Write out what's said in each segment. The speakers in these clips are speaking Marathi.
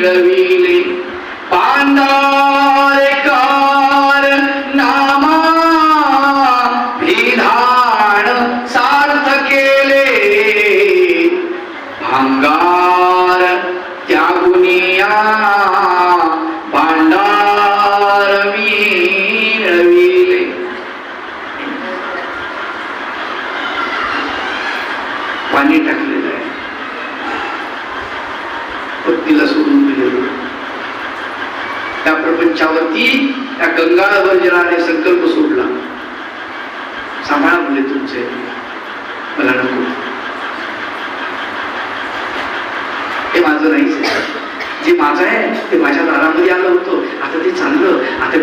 very,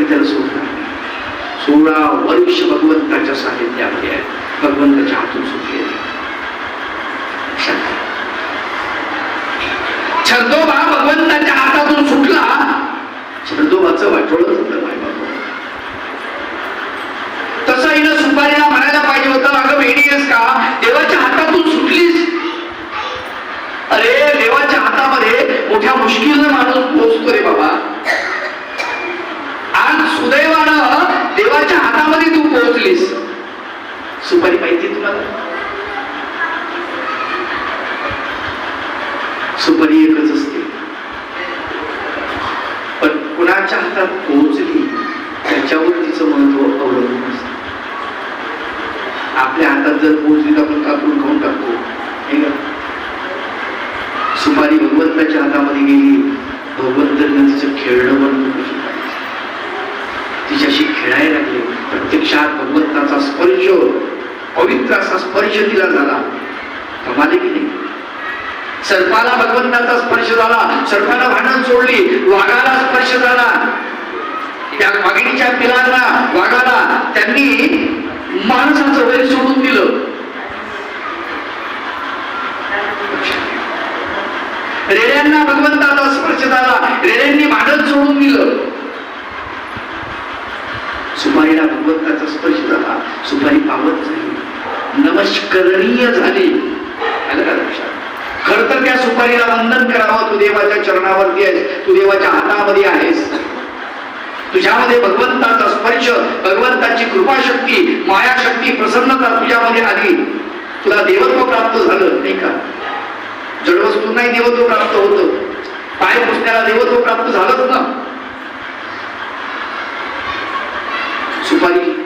चाललं आता त्याला सोडणार सोळा वर्ष भगवंताच्या सानिध्यामध्ये आहे भगवंताच्या हातून सुटले छर्दोबा भगवंताच्या हातातून सुटला. छंदोबाचं वाटोळच होतं माय बाबा तसं हिनं सुपारीला म्हणायला पाहिजे होतं अगं वेडी आहेस का? देवाच्या हातातून सुटलीस. अरे देवाच्या हातामध्ये मोठ्या मुश्किलनं माणूस पोहोचतो रे बाबा. सुदैवानं देवाच्या हातामध्ये तू पोहोचलीस. सुपारी पाहिजे तुम्हाला? सुपारी एकच असते. पण कुणाच्या हातात पोहोचली त्याच्यावर तिचं महत्त्व अवलंबून असतं. आपल्या हातात जर पोहोचली तर आपण कापून खाऊन टाकतो हे का? सुपारी भगवंताच्या हातामध्ये गेली भगवंतांना तिचं खेळणं बंद कशी पाहिजे तिच्याशी खेळायला लागले प्रत्यक्षात भगवंताचा स्पर्श पवित्र असा स्पर्श तिला झाला. कमाले की नाही सर्पाला भगवंताचा स्पर्श झाला. सर्पाला भांडण सोडली. वाघाला स्पर्श झाला. त्या वाघिणीच्या पिलांना वाघाला त्यांनी माणसाचं वैर सोडून दिलं. रेड्यांना भगवंताचा स्पर्श झाला. रेड्यांनी भांडण सोडून दिलं. सुपारीला भगवंताचा स्पर्श झाला. सुपारी पावत झाली नमस्करणीय झाली. आलं खर तर त्या सुपारीला वंदन करावं तू देवाच्या चरणावरती आहेस तू देवाच्या हातामध्ये आहेस. तुझ्यामध्ये भगवंताचा स्पर्श भगवंताची कृपाशक्ती मायाशक्ती प्रसन्नता तुझ्यामध्ये आली. तुला देवत्व प्राप्त झालं नाही का? जडवस्तूंनाही देवत्व प्राप्त होतं. पाय पुसण्याला देवत्व प्राप्त झालंच ना. सुपारी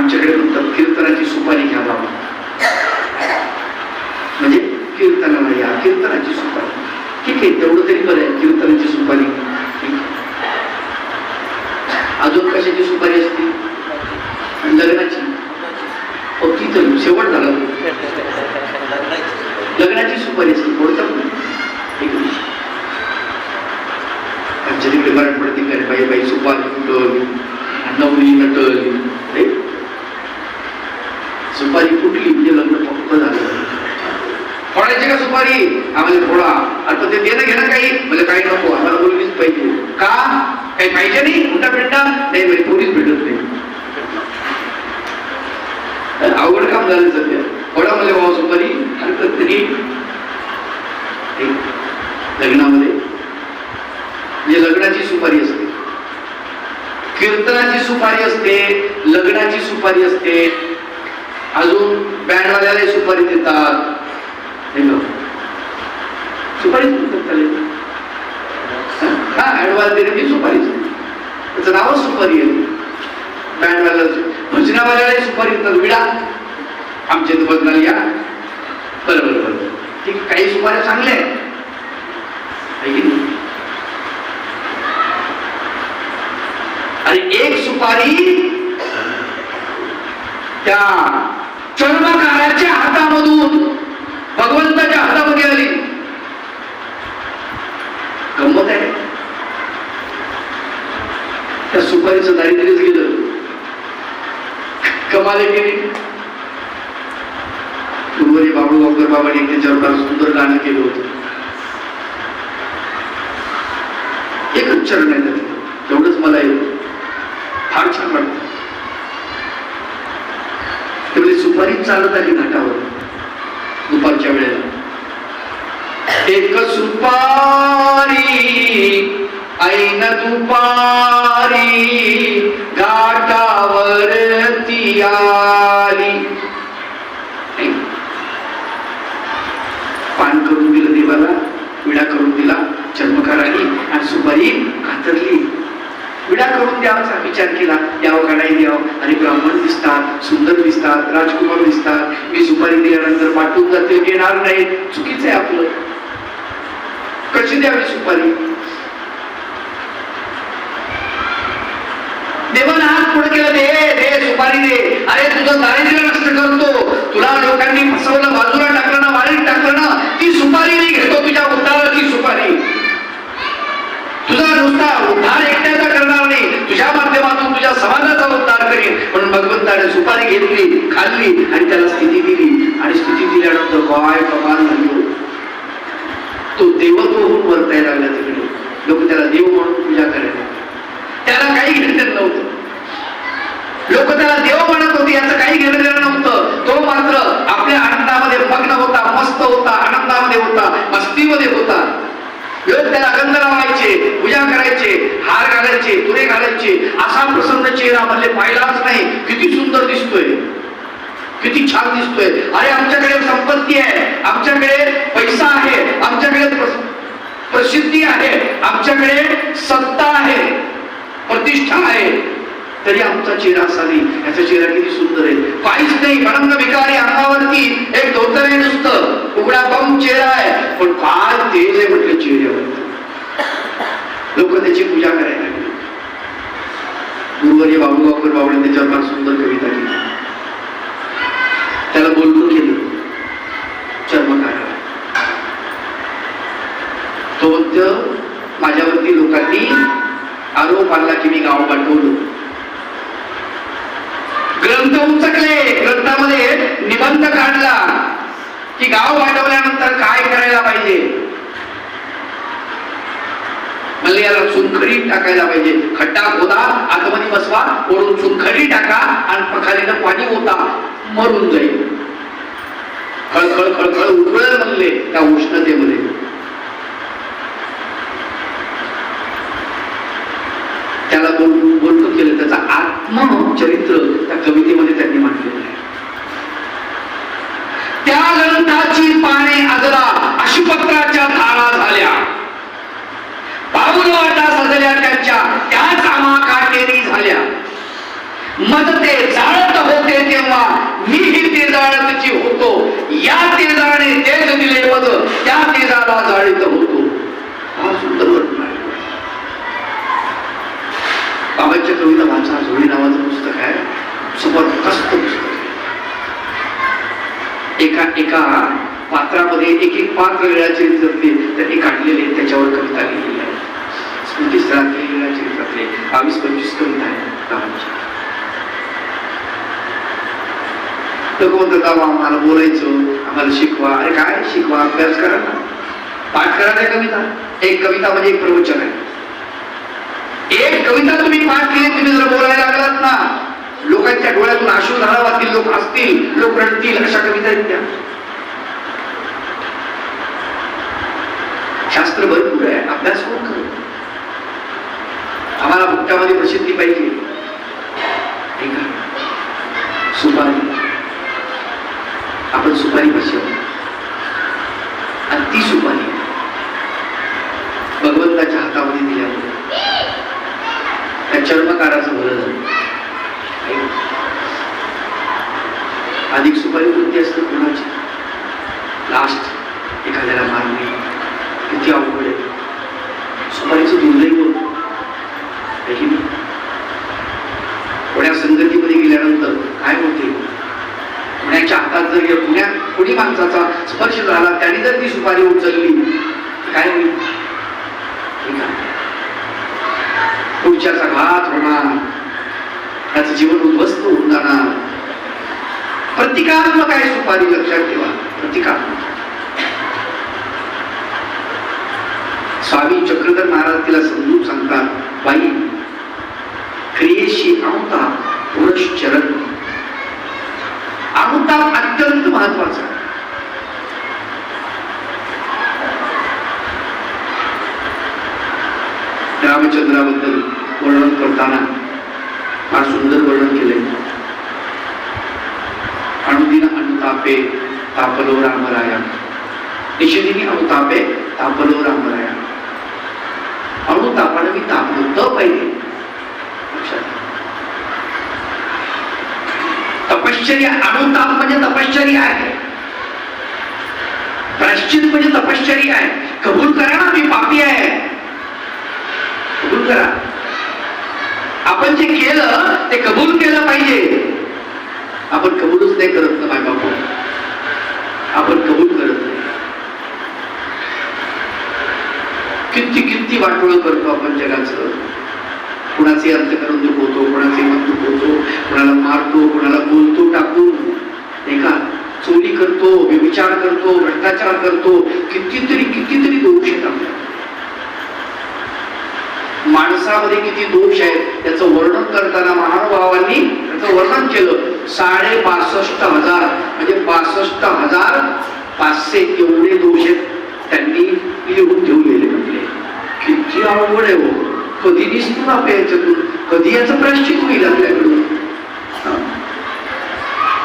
आमच्याकडे म्हणतात कीर्तनाची सुपारी घ्या बाबा. म्हणजे कीर्तनाला या कीर्तनाची सुपारी. ठीक आहे तेवढं तरी बरं आहे कीर्तनाची सुपारी. अजून कशाची सुपारी असते? लग्नाची. हो तर शेवट झाला लग्नाची सुपारी असते बोलतात आमच्या तिकडे मराठवाड्यात बाई बाई सुपारी फुटल नवरी नटल सुपारी फुटली म्हणजे लग्न पक्क झालं. फोडायची का सुपारी? आम्हाला फोडा. आता ते देणं घेणं काही? म्हणजे काही नको. आम्हाला मुलगीच पाहिजे. का? काही पाहिजे नाही? उलटा पिंडा नाही म्हणजे पोलीस भेटत नाही. अवघड काम झालं सध्या. फोडा म्हणजे भाऊ सुपारी. हरकत तरी लग्नामध्ये. म्हणजे लग्नाची सुपारी असते. कीर्तनाची सुपारी असते. लग्नाची सुपारी असते. अजून बँडवाल्याला सुपारी देतात. हे सुपारी देतात त्याला. हा? ऍडव्हान्स देण्याची सुपारीच त्याचं नावच सुपारी आहे. बँडवाल्याला भजनावाल्याला सुपारी देतात. विडा. आमच्या इथं भजनाला या. बरं बरं बरं. ठीक काही सुपाऱ्या चांगल्या आहेत. की नाही? आणि एक सुपारी त्या चर्मकाराच्या हातामधून भगवंताच्या हातामध्ये आली गंमत आहे त्या सुपारीचं दारिद्र्यच गेलं. कमाले गेली उर्वरी बाबू गावकर बाबांनी त्यांच्यावर फार सुंदर गाणं केलं होतं. एकच चरण आहे तेवढंच मला येतं फार छान वाटतं. त्यामुळे सुपारी चालत आली घाटावर दुपारच्या वेळेला. एक सुपार! दुपारी घाटावरती आली पान करून दिलं देवाला विडा करून दिला चर्मकाराने आणि सुपारी कातरली विडा करून द्यावाचा विचार केला. द्यावं का नाही द्यावं. आणि ब्राह्मण दिसतात सुंदर दिसतात राजकुमार दिसतात. मी सुपारी दिल्यानंतर पाठवून जाते येणार नाही चुकीचं आहे आपलं. कशी द्यावी सुपारी? देवाला हात पुढे केलं दे दे सुपारी दे. अरे तुझं दारिद्र्य नष्ट करतो. तुला लोकांनी फसवलं बाजूला टाकलं ना वाळीत टाकलं ना ती सुपारी नाही घेतो तुझ्या उद्धाराची सुपारी. तुझा नुसता उद्धार एकट्याचा करणार नाही. तुझ्या माध्यमातून तुझ्या समाजाचा उद्धार करीन. म्हणून भगवंताने सुपारी घेतली खाल्ली आणि त्याला स्थिती दिली. आणि स्थिती दिल्यानंतर काय कमाल झाली हो. तो देवत्व होऊन वर्तायला लागला तिकडे. लोक त्याला देव म्हणून पूजा करायला त्याला काही घेणं नव्हतं. लोक त्याला देव म्हणत होते याचं काही घेणं देणं नव्हतं. तो मात्र आपल्या आनंदामध्ये मग्न होता मस्त होता आनंदामध्ये होता मस्तीमध्ये होता. लोक त्याला गंध लावायचे पूजा करायचे हार घालायचे तुरे घालायचे. असा प्रसन्न चेहरा म्हणजे पाहिलाच नाही. किती सुंदर दिसतोय. किती छान दिसतोय. अरे आमच्याकडे संपत्ती आहे. आमच्याकडे पैसा आहे. आमच्याकडे प्रसिद्धी आहे. आमच्याकडे सत्ता आहे. प्रतिष्ठा आहे. तरी आमचा चेहरा असा नाही. याचा चेहरा किती सुंदर आहे. काहीच नाही. बनंग भिकारी अंगावरती एक धोतर आहे नुसतं. उघडा बम चेहरा आहे. पण फार तेज आहे म्हटलं चेहऱ्यावर. लोक त्याची पूजा करायला लागली. गुरुवर्य बाबूगावकर बाबूने त्याच्यावर फार सुंदर कविता केली. त्याला बोलणं केलं. चर्मकारा तो माझ्यावरती लोकांनी आरोप आणला की मी गाव पाठवलं ग्रंथ उचकले. ग्रंथामध्ये निबंध काढला की गाव वाढवल्यानंतर काय करायला पाहिजे? म्हणले याला चुनखडी टाकायला पाहिजे. खड्डा खोदा आतमध्ये बसवा ओढून चुनखडी टाका आणि पखालीनं पाणी होता मरून जाईल. खळखळ खळखळ उकळेल म्हणले त्या उष्णतेमध्ये. त्याला बोल बोलतो केलं त्याचा आत्मचरित्र त्या कवितेमध्ये त्यांनी मांडलेलं आहे. त्या ग्रंथाची पाने आजरा अशुपत्राच्या धारा झाल्या. पाऊल वाटा सजल्या त्यांच्या त्याच आम्हा काटेरी झाल्या. मग ते जाळत होते तेव्हा मीही ते जाळतची होतो. या तेजाने तेज दिले मद त्या तेजाला जाळीत होतो. हा सुंदर वर्णन कविता वाचा झोळी नावाचं पुस्तक आहे. जबरदस्त पुस्तक. एका एका पात्रामध्ये एक एक पात्र वेळाचे चरित्रातले त्यांनी काढलेले आहेत, त्याच्यावर कविता लिहिलेली आहे स्मृतीस्थळातले वेळा चरित्रातले बावीस पंचवीस कविता आहेत. बाबांच्या लोक म्हणतात आम्हाला बोलायचं आम्हाला शिकवा. अरे काय? शिकवा अभ्यास करा ना. पाठ करा त्या कविता. एक कविता म्हणजे एक प्रवचन आहे. एक कविता तुम्ही पाठ केली तुम्ही जर बोलायला लागलात ना. लोकांच्या डोळ्यातून अश्रू धारावातील लोक असतील लोक रडतील अशा कविता आहेत त्या. शास्त्र भरपूर आहे अभ्यास कोण करत आम्हाला भक्तामध्ये प्रसिद्धी पाहिजे. सुपारी. आपण सुपारी बसव आणि ती सुपारी. भगवंताच्या हातामध्ये दिल्यामुळे. चर्मकाराचं बरं झालं अधिक सुपारी कोणती असते कोणाची? लास्ट एखाद्याला मारणे किती अवघड आहे. सुपारीचं दुर्दैव आहे की नाही? कोण्या संगतीमध्ये गेल्यानंतर काय होते? पुण्याच्या हातात जर गेलं पुण्या कोणी माणसाचा स्पर्श झाला त्याने जर ती सुपारी उचलली काय होईल? तुमच्याचा घात होणार त्याचं जीवन उद्ध्वस्त होऊन जाणार. प्रतिकात्मक आहे सुपारी लक्षात ठेवा. प्रतिकात्मक. स्वामी चक्रधर महाराज तिला समजून सांगतात बाई क्रियेशी अमुता पुरश्चरण अमुता अत्यंत महत्त्वाचा रामचंद्राबद्दल वर्णन करताना फार सुंदर वर्णन केले. अनुदिन अनुतापे तापलो रामराया. निशिदिनी अनुतापे तापलो रामराया. अनुतापानं मी तापलो त पाहिजे तपश्चर्या अनुताप म्हणजे तपश्चर्या आहे. प्राश्चित म्हणजे तपश्चर्या आहे. कबूल करा ना मी पापी आहे. कबूल करा. आपण जे केलं ते कबूल केलं पाहिजे. आपण कबूलच नाही करत ना माय बापू. आपण कबूल करत नाही. किती किती वाटोळ करतो आपण जगाचं. कुणाचे अर्थ करून दुखवतो कुणाचे मन दुखवतो कुणाला मारतो कुणाला बोलतो टाकून नाही का चोरी करतो व्यविचार करतो भ्रष्टाचार करतो. कितीतरी कितीतरी दोष आहेत माणसामध्ये किती दोष आहेत त्याचं वर्णन करताना महानुभावांनी त्याचं वर्णन केलं. साडे पासष्ट हजार म्हणजे पासष्ट हजार पाचशे एवढे दोष आहेत त्यांनी लिहून ठेवलेले म्हटले. किती अवघड आहे हो. कधी दिसतो आपल्या याच्यातून? कधी याचं प्राश्चित होईल आपल्याकडून?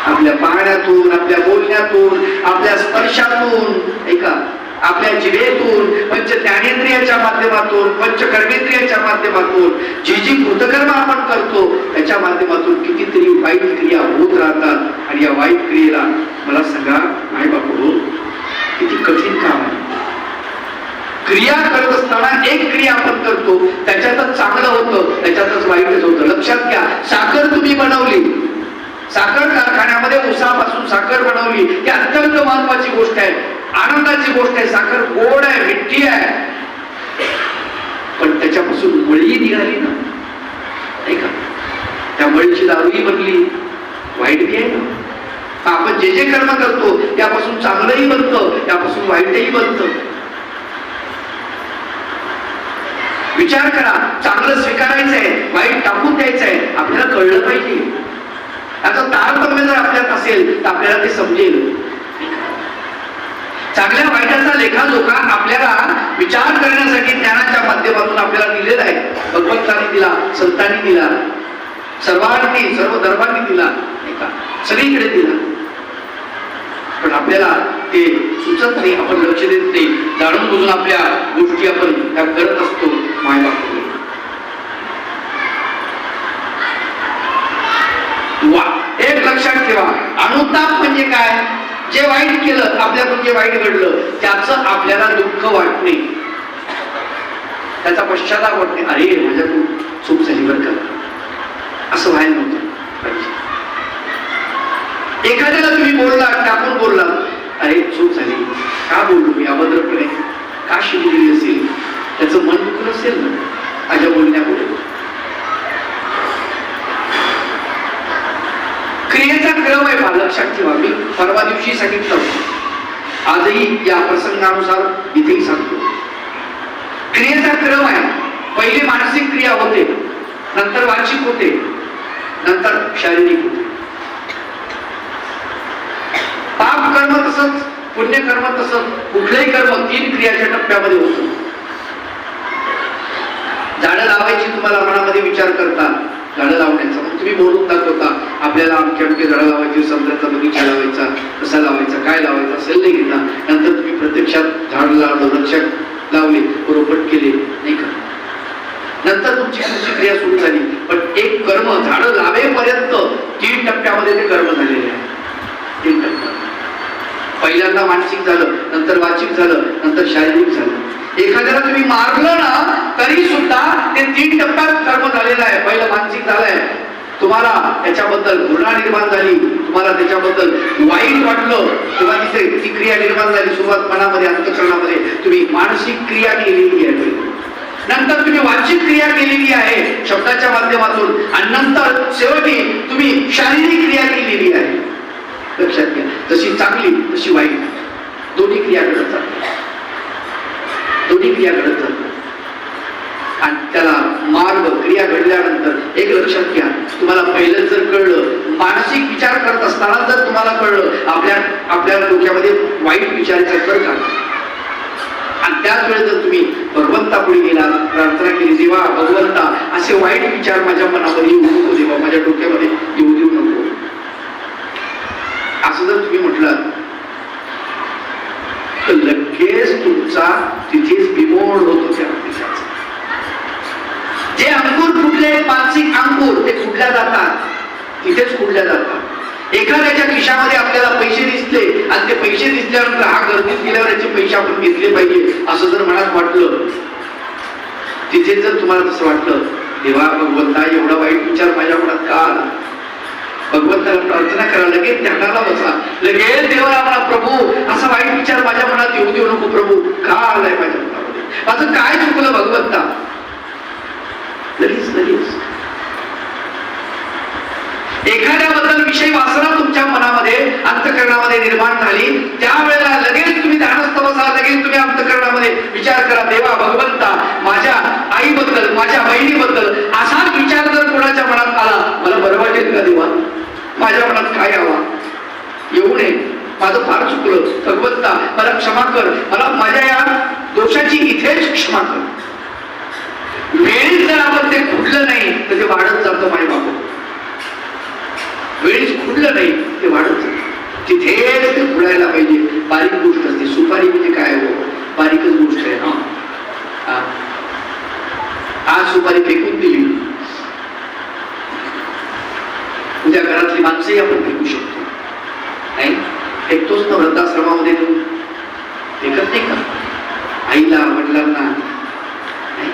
आपल्या पाहण्यातून आपल्या बोलण्यातून आपल्या स्पर्शातून. ऐका आपल्या जिभेतून पंच ज्ञानेंद्रियाच्या माध्यमातून पंच कर्मेंद्रियाच्या माध्यमातून जी जी कृतकर्म आपण करतो त्याच्या माध्यमातून कितीतरी वाईट क्रिया होत राहतात. आणि या वाईट क्रियेला मला सांगा आई बापू किती कठीण काम आहे. क्रिया करत असताना एक क्रिया आपण करतो त्याच्यातच चांगलं होतं त्याच्यातच वाईटच होतं. लक्षात घ्या साखर तुम्ही बनवली. साखर कारखान्यामध्ये उसापासून साखर बनवली. ही अत्यंत महत्वाची गोष्ट आहे. आनंदाची गोष्ट आहे साखर गोड आहे मिठी आहे. पण त्याच्यापासून मळी निघाली ना. नाही का? त्या मळीची दारूही बनली. वाईट बी आहे ना. आपण जे जे कर्म करतो त्यापासून चांगलंही बनतं त्यापासून वाईटही बनतं. विचार करा चांगलं स्वीकारायचं आहे वाईट टाकून द्यायचं आहे आपल्याला कळलं पाहिजे. आता तारतम्य जर आपल्यात असेल तर आपल्याला ते समजेल. चांगल्या वाईटाचा लेखाजोखा आपल्याला विचार करण्यासाठी ज्ञानाच्या माध्यमातून आपल्याला दिलेला आहे. भगवंतांनी दिला संतांनी दिला सर्वांनी सर्व धर्मांनी दिला का? सगळीकडे दिला. पण आपल्याला ते सुचत नाही आपण लक्ष देत नाही. जाणून बुजून आपल्या गोष्टी आपण त्या करत असतो मायबाप वा एक लक्षात ठेवा. अनुताप म्हणजे काय? जे वाईट केलं आपल्याकडून जे वाईट घडलं त्याचं आपल्याला दुःख वाटणे. त्याचा पश्चाताप वाटणे अरे माझ्याकडून चूक झाली बरं का? असं व्हायला नव्हतं. एखाद्याला तुम्ही बोलला टाकून बोलला अरे चूक झाली. का बोललो मी? अभद्रपणे. का शिकलेली असेल? त्याचं मन दुखलं असेल ना? माझ्या बोलण्यामुळे. क्रियेचा क्रम आहे पहा लक्षात ठेवा मी. परवा दिवशी सांगितलं आजही या प्रसंगानुसार इथे सांगतो. क्रियेचा क्रम आहे. पहिली मानसिक क्रिया होते. नंतर वाचिक होते. नंतर शारीरिक होते. पाप कर्म तसंच पुण्य कर्म तसंच कुठलंही कर्म तीन क्रियाच्या टप्प्यामध्ये होतो. झाडं लावायची तुम्हाला मनामध्ये विचार करता झाडं लावण्याचा. मग तुम्ही बोलून दाखवता. आपल्याला अमके अडके झाडं लावायची संत्र्याचा बगीचा लावायचा कसा लावायचा काय लावायचा असेल नाही घेता. नंतर तुम्ही प्रत्यक्षात झाड लावलं रक्षक लावले रोपट केले नाही का नंतर तुमची कृषी क्रिया सुरू झाली. पण एक कर्म झाडं लावेपर्यंत तीन टप्प्यामध्ये ते कर्म झालेले आहे. तीन टप्प्या पहिल्यांदा मानसिक झालं नंतर वाचिक झालं नंतर शारीरिक झालं. एखाद्याला तुम्ही मारलं ना तरी सुद्धा ते तीन टप्प्यात कर्म झालेलं आहे. पहिलं मानसिक झालंय. तुम्हाला त्याच्याबद्दल घृणा निर्माण झाली तुम्हाला त्याच्याबद्दल वाईट वाटलं किंवा तिथे ती क्रिया निर्माण झाली सुरुवात मनामध्ये अंतकरणामध्ये. तुम्ही मानसिक क्रिया केलेली आहे. नंतर तुम्ही वाचिक क्रिया केलेली आहे शब्दाच्या माध्यमातून. आणि नंतर शेवटी तुम्ही शारीरिक क्रिया केलेली आहे. लक्षात घ्या जशी चांगली तशी वाईट. दोन्ही क्रिया घडत दोन्ही क्रिया घडत जातात. आणि त्याला मार्ग क्रिया घडल्यानंतर एक लक्षात घ्या. तुम्हाला पहिलं जर कळलं मानसिक विचार करत असताना जर तुम्हाला कळलं आपल्या आपल्या डोक्यामध्ये वाईट विचार येतात का. आणि त्याच वेळेस जर तुम्ही भगवंतापुढे गेला प्रार्थना केली देवा भगवंता असे वाईट विचार माझ्या मनामध्ये येऊ नको देवा माझ्या डोक्यामध्ये येऊ देऊ नको. असं जर तुम्ही म्हटलं तर लगेच तुमचा तिथेच बिमोड होतो त्या. जे अंकुर फुटले मानसिक अंकुर ते फुटल्या जातात? तिथेच फुटल्या जातात? एखाद्याच्या खिशामध्ये आपल्याला पैसे दिसले आणि ते पैसे दिसल्यानंतर हा गर्दीत गेल्यावर याचे पैसे आपण घेतले पाहिजे असं जर मनात वाटलं तिथे जर तुम्हाला तसं वाटलं देवा भगवंता एवढा वाईट विचार माझ्या मनात का आला? भगवंताला प्रार्थना करा लगेच ध्यानाला बसा. लगेच देवा म्हणा प्रभू असा वाईट विचार माझ्या मनात येऊ देऊ नको प्रभू. का आलाय माझ्या मनामध्ये? माझं काय चुकलं भगवंता? लगेच लगेच एखाद्याबद्दल विषय वासना तुमच्या मनामध्ये अंतकरणामध्ये निर्माण झाली त्यावेळेला लगेच तुम्ही ध्यानस्थ बसा लगेच तुम्ही अंतकरणामध्ये विचार करा देवा भगवंता माझ्या आईबद्दल माझ्या बहिणीबद्दल असाच विचार जर कोणाच्या मनात आला मला बरं वाटेल का देवा? माझ्या मनात काय यावा? येऊ नये. माझं फार चुकलं. भगवंता मला क्षमा कर. मला माझ्या या दोषाची इथेच क्षमा कर. वेळीच जर आपण ते खुडलं नाही तर ते वाढत जातं माझ्या बाबा वेळीच खुडलं नाही ते वाढत जातं. तिथेच ते खुडायला पाहिजे. बारीक गोष्ट असते. सुपारी म्हणजे काय हो? बारीकच गोष्ट आहे ना हा. आज सुपारी फेकून दिली. उद्या घरातली माणसंही आपण फेकू शकतो. नाही? फेकतोच ना वृद्धाश्रमामध्ये तू. फेकत नाही का? आईला वडिलांना. नाही?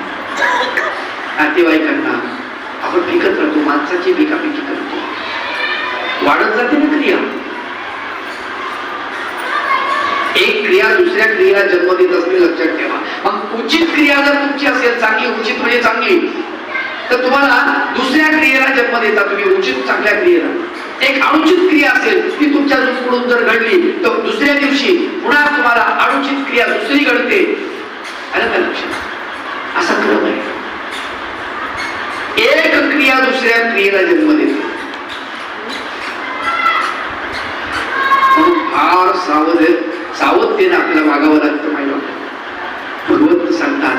नातेवाईकांना आपण फेकत राहतो माणसाची फेकाफेकी करतो. वाढत जाते ना क्रिया. एक क्रिया दुसऱ्या क्रिया जन्म देत असते लक्षात ठेवा. मग उचित क्रिया जर तुमची असेल चांगली उचित म्हणजे चांगली तर तुम्हाला दुसऱ्या क्रियेला जन्म देता तुम्ही उचित चांगल्या क्रियेला. एक अनुचित क्रिया असेल ती तुमच्या पुढून जर घडली तर दुसऱ्या दिवशी पुन्हा तुम्हाला अनुचित क्रिया दुसरी घडते. आलं का लक्षात? असा क्रम आहे एक क्रिया दुसऱ्या क्रियेला जन्म देते. फार सावध सावधतेने आपल्याला वागावं लागतं माहिती भगवंत सांगतात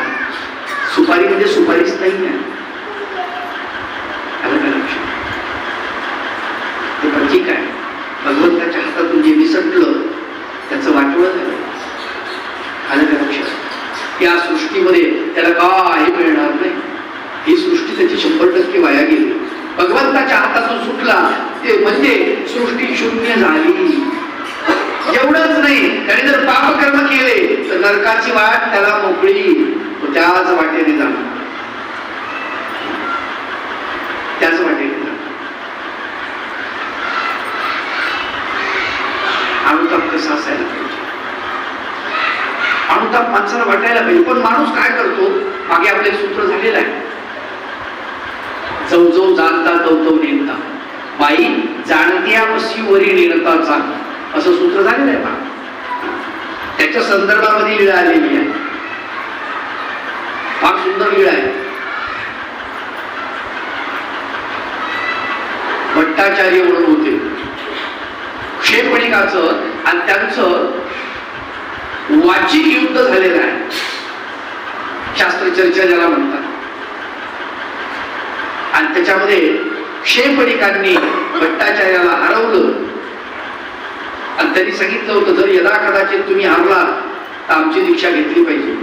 सुपारी म्हणजे सुपारीच नाही आहे. आलं ते ठीक आहे भगवंताच्या हातातून जे विसटलं त्याचं वाटवं झालं आलं का लक्षात या सृष्टीमध्ये त्याला काही मिळणार नाही. ही सृष्टी त्याची शंभर टक्के वाया गेली. भगवंताच्या हातातून सुटला. ते म्हणजे सृष्टी शून्य झाली. एवढंच नाही. त्याने जर पाप कर्म केले तर नरकाची वाट त्याला मोकळी. त्याच वाटेने जाणार त्याच वाटेने जाणार अनुताप कसा असायला पाहिजे अनुताप माणसाला वाटायला पाहिजे. पण माणूस काय करतो? मागे आपले सूत्र झालेलं आहे. जव जाणता तव नेणता. बाई जाणत्या वरी नेणताचा असं सूत्र झालेलं आहे पहा. त्याच्या संदर्भामध्ये लीळा आलेली आहे. फार सुंदर लीळा आहे. भट्टाचार्य म्हणून होते. क्षेपणिकाचं आणि त्यांचं वाचिक युद्ध झालेलं आहे. शास्त्रचर्चा ज्याला म्हणतात. आणि त्याच्यामध्ये क्षेपणिकांनी भट्टाचार्याला हरवलं. आणि त्यांनी सांगितलं होतं जर यदा कदाचित तुम्ही हरला तर आमची दीक्षा घेतली पाहिजे.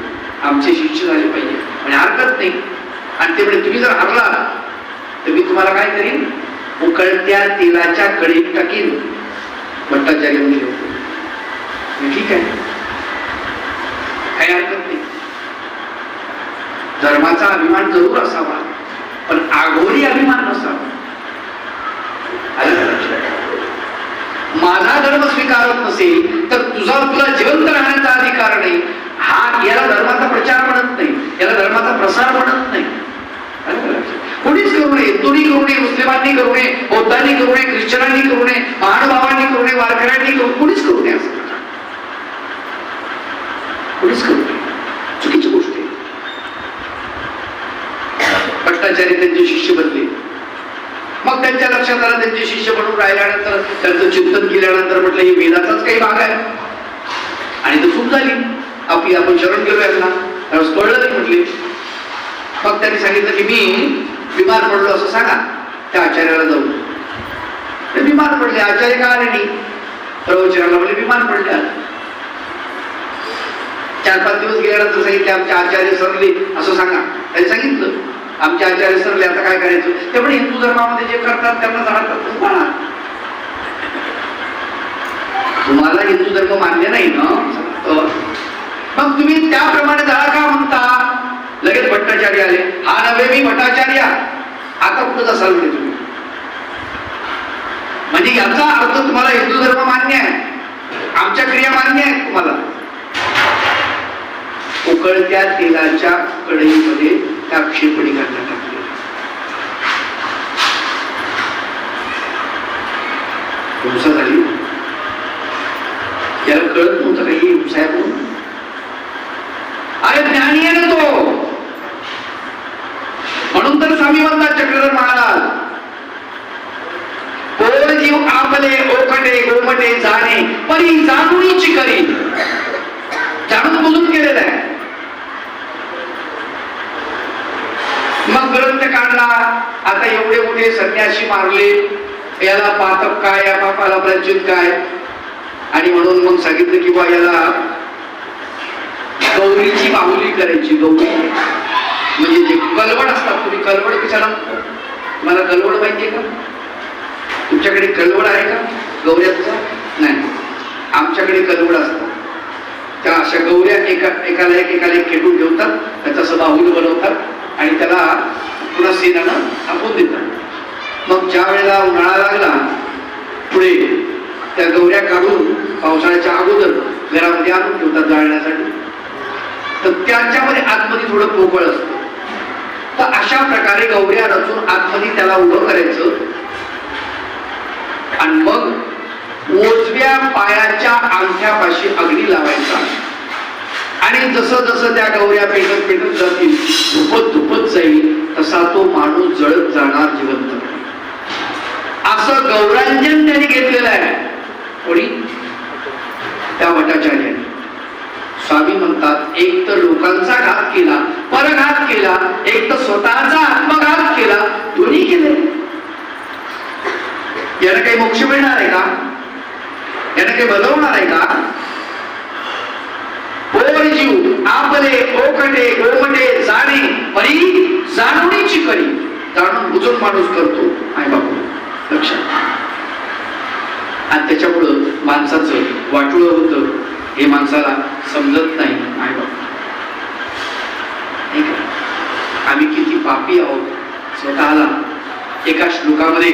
आमचे शिष्य झाले पाहिजे. म्हणजे हरकत नाही. आणि ते म्हणजे तुम्ही जर हरला तर मी तुम्हाला काय करीन? उकळत्या तेलाच्या कढईत टाकीन. भट्टाचार्य म्हणजे ठीक आहे. तयार करते धर्माचा अभिमान जरूर असावा पण आघोरी अभिमान नसावा. माझा धर्म स्वीकारत नसेल तर तुझा तुला जिवंत राहण्याचा अधिकार नाही. हा याला धर्माचा प्रचार म्हणत नाही. याला धर्माचा प्रसार म्हणत नाही. कोणीच करू नये. हिंदूंनी करू नये मुस्लिमांनी करू नये बौद्धांनी करू नये ख्रिश्चनांनी करू नये महानुभावांनी करू नये वारकऱ्यांनी करू कोणीच करू नये असं. कोणीच करू नये चुकीची गोष्ट आहे भट्टाचार्य त्यांचे शिष्य बनले. मग त्यांच्या लक्षात आलं त्यांचे शिष्य म्हणून राहिल्यानंतर त्यांचं चिंतन केल्यानंतर म्हटलं हे वेदाचाच काही भाग आहे. आणि तर चूक झाली. आपली आपण शरण गेलो यांना त्यावेळेस कळलं नाही म्हटले. मग त्यांनी सांगितलं की मी बिमार पडलो असं सांगा. त्या आचार्याला जाऊन. ते बिमार पडले. आचार्य का आले नाही? प्रवचनाला म्हणजे बिमार पडले चार पाच दिवस गेल्यानंतर सांगितले आमचे आचार्य सरले. असं सांगा. त्यांनी सांगितलं. आमचे आचार्य सरले आता काय करायचं? ते पण हिंदू धर्मामध्ये जे करतात त्यांना जाणतात तुम्हाला तुम्हाला हिंदू धर्म मान्य नाही ना? मग तुम्ही त्याप्रमाणे जाळा का म्हणता? लगेच भट्टाचार्य आले. हा नव्हे मी भट्टाचार्य. आता कुठं असाल म्हणजे तुम्ही? म्हणजे याचा अर्थ तुम्हाला हिंदू धर्म मान्य आहे. आमच्या क्रिया मान्य आहेत तुम्हाला. उकळत्या तेलाच्या कढईमध्ये त्या क्षेपणिकांना टाकले हिंसा झाली. याला कळत नव्हतं काही हिंसा आहे म्हणून. अरे ज्ञानी आहे ना तो. म्हणून तर स्वामी म्हणतात चक्रधर महाराज कोण जीव आपले ओखटे गोमटे जाणे परी जाणुनीची करी जाणून बोलून केलेलं आहे मग ग्रंथ काढला आता एवढे मोठे संन्याशी मारले. याला पातक काय या पापाला प्रचित काय? आणि म्हणून मग सांगितलं की बा याला गौरीची बाहुली करायची. गौरी म्हणजे जे कलवड असतात तुम्ही कलवड विचारा मला तुम्हाला कलवड माहितीये का? तुमच्याकडे कलवड आहे का? गौऱ्याचं? नाही. आमच्याकडे कलवड असतात त्या अशा गौऱ्या एका एकाला एक एकाला एक खेटून ठेवतात. त्याचा असं बाहुली बनवतात. आणि त्याला पुन्हा सेनानं थांबवून देतात. मग ज्या वेळेला उन्हाळा लागला पुढे त्या गौऱ्या काढून पावसाळ्याच्या अगोदर घरामध्ये आणून ठेवतात जाळण्यासाठी. तर त्यांच्यामध्ये आतमध्ये थोडं पोकळ असतं. तर अशा प्रकारे गौऱ्या रचून आतमध्ये त्याला उभं करायचं. आणि मग उजव्या पायाच्या अंगठ्यापाशी अग्नी लावायचा. आणि जसं जसं त्या गौऱ्या पेटत पेटत जातील धुपत धुपत जाईल तसा तो माणूस जळत जाणार जिवंत. असं गौरांजन त्यांनी घेतलेलं आहे. कोणी? त्या भट्टाचार्याने स्वामी म्हणतात एक तर लोकांचा घात केला परघात केला एक तर स्वतःचा आत्मघात केला दोन्ही केले. याने काही मोक्ष मिळणार आहे का? याने काही बदलवणार आहे का? पोर जीव आपले ओकटे गोमटे जाणे परी जाणुनीची करी जाणून बुजून माणूस करतो. आई बापू लक्षात आणि त्याच्यामुळं माणसाचं वाटुळं होतं. हे माणसाला समजत नाही आई बापू. आम्ही किती पापी आहोत. स्वतःला एका श्लोकामध्ये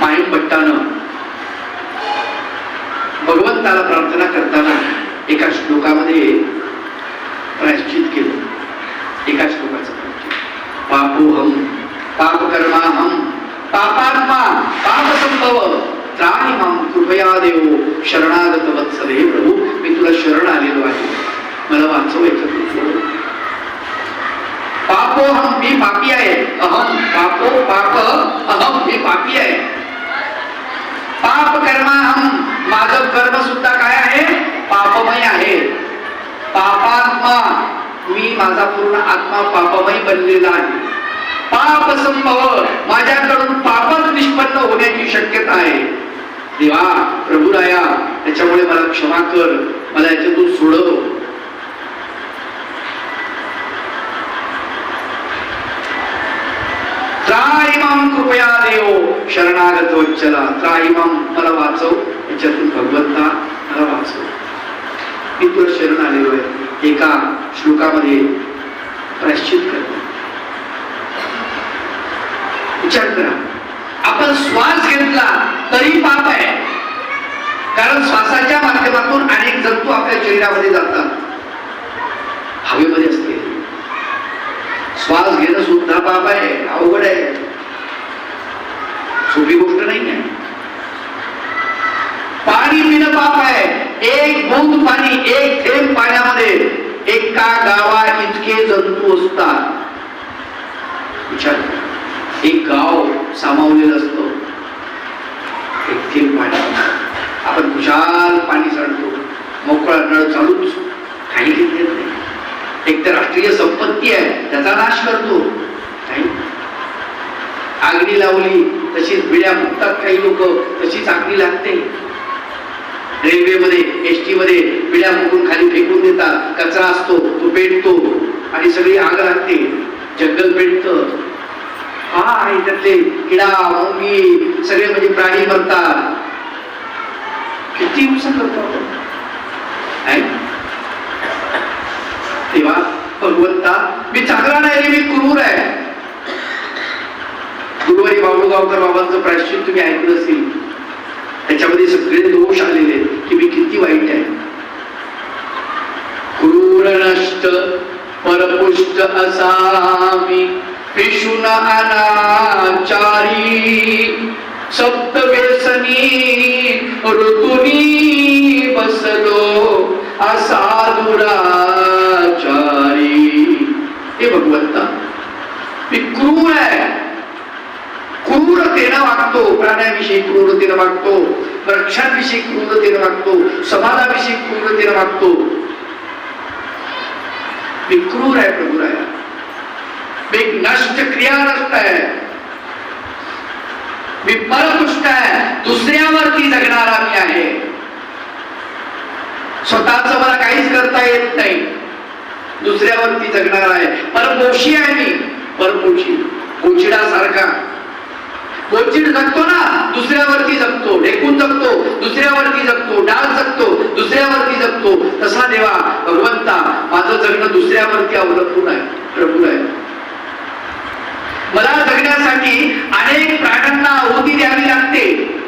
मायम भट्टानं भगवंताला प्रार्थना करताना एका श्लोकामध्ये प्रायश्चित केलं. एका श्लोकाचं पापोहम पापकर्माहम पापात्मा पाप संभव त्राही माम कृपया देव शरणागत वत्सले प्रभू मी तुला शरण आलेलो आहे. मला वाचवायचं तू. पापोहम मी पापी आहे. अहम पापो पाप अहम मी पापी आहे. पाप कर्माहम माझं कर्म सुद्धा काय आहे? पापमय आहे. पापात्मा मी माझा पूर्ण आत्मा पापमय बनलेला आहे. पाप संभव माझ्याकडून पापच निष्पन्न होण्याची शक्यता आहे. देवा प्रभुराया त्याच्यामुळे मला क्षमा कर. मला याच्यातून सोडव. त्राईमाम कृपया देव. शरणागतोच्चला. त्राईमाम मला वाचव. याच्यातून भगवंता मला वाचव. मी तुला शरण आलेलो आहे. एका श्लोकामध्ये प्रायश्चित करतो. विचार करा. आपण श्वास घेतला तरी पाप आहे. कारण श्वासाच्या माध्यमातून अनेक जंतू आपल्या शरीरामध्ये जातात. हवेमध्ये असते श्वास घेणं सुद्धा पाप आहे. अवघड आहे सोपी गोष्ट नाही आहे पाणी आहे. एक बूंद पाणी एक थेंब पाण्यामध्ये. एका गावा इतके जंतू असतात. विचार. एक गाव सामावलेलं असत. एक थेंब पाण्यामध्ये आपण खुशाल पाणी सांडतो. मोकळा नळ चालूच. काही घेत नाही. एक तर राष्ट्रीय संपत्ती आहे. त्याचा नाश करतो. नाही. आगणी लावली तशीच बिड्या फुटतात काही लोक. तशीच आगणी लागते. रेल्वेमध्ये एस टी मध्ये फुकून खाली फेकून देतात कचरा असतो तो पेटतो आणि सगळी आग लागते. जंगल पेटतं. हा आणि त्यातले किडा मुंगी सगळे म्हणजे प्राणी मरतात. किती हिंसा करतो तेव्हा भगवंता मी चांगला नाही रे, मी क्रूर आहे. गुरुवारी बाबुगावकर बाबांचं प्रायश्चित तुम्ही ऐकलं असेल. त्याच्यामध्ये सगळे दोष आलेले की मी किती वाईट आहे. क्रूर नष्ट परपुष्ट असामी पिशुन अनाचारी. सप्त व्यसनी ऋतुनी बसलो असा दुराचारी हे भगवंता, मी क्रूर आहे. क्रूरतेनं वागतो प्राण्याविषयी क्रूरतेनं वागतो वृक्षांविषयी क्रूरतेनं वागतो समाजाविषयी क्रूरतेनं वागतो. मी क्रूर आहे प्रभू राया मी नष्ट क्रिया नष्ट आहे. मी परदुष्ट आहे. दुसऱ्यावरती जगणारा मी आहे. स्वतःच मला काहीच करता येत नाही. दुसऱ्यावरती जगणार आहे. परपोषी आहे मी. परपोषी कोचिडा वंचित जगतो ना दुसऱ्यावरती जगतो. एकूण जगतो दुसऱ्यावरती जगतो. डाळ जगतो दुसऱ्यावरती जगतो. तसा देवा भगवंता माझं जगणं दुसऱ्यावरती अवलंबून आहे प्रभू आहे. मला जगण्यासाठी अनेक प्राण्यांना आहुती द्यावी लागते.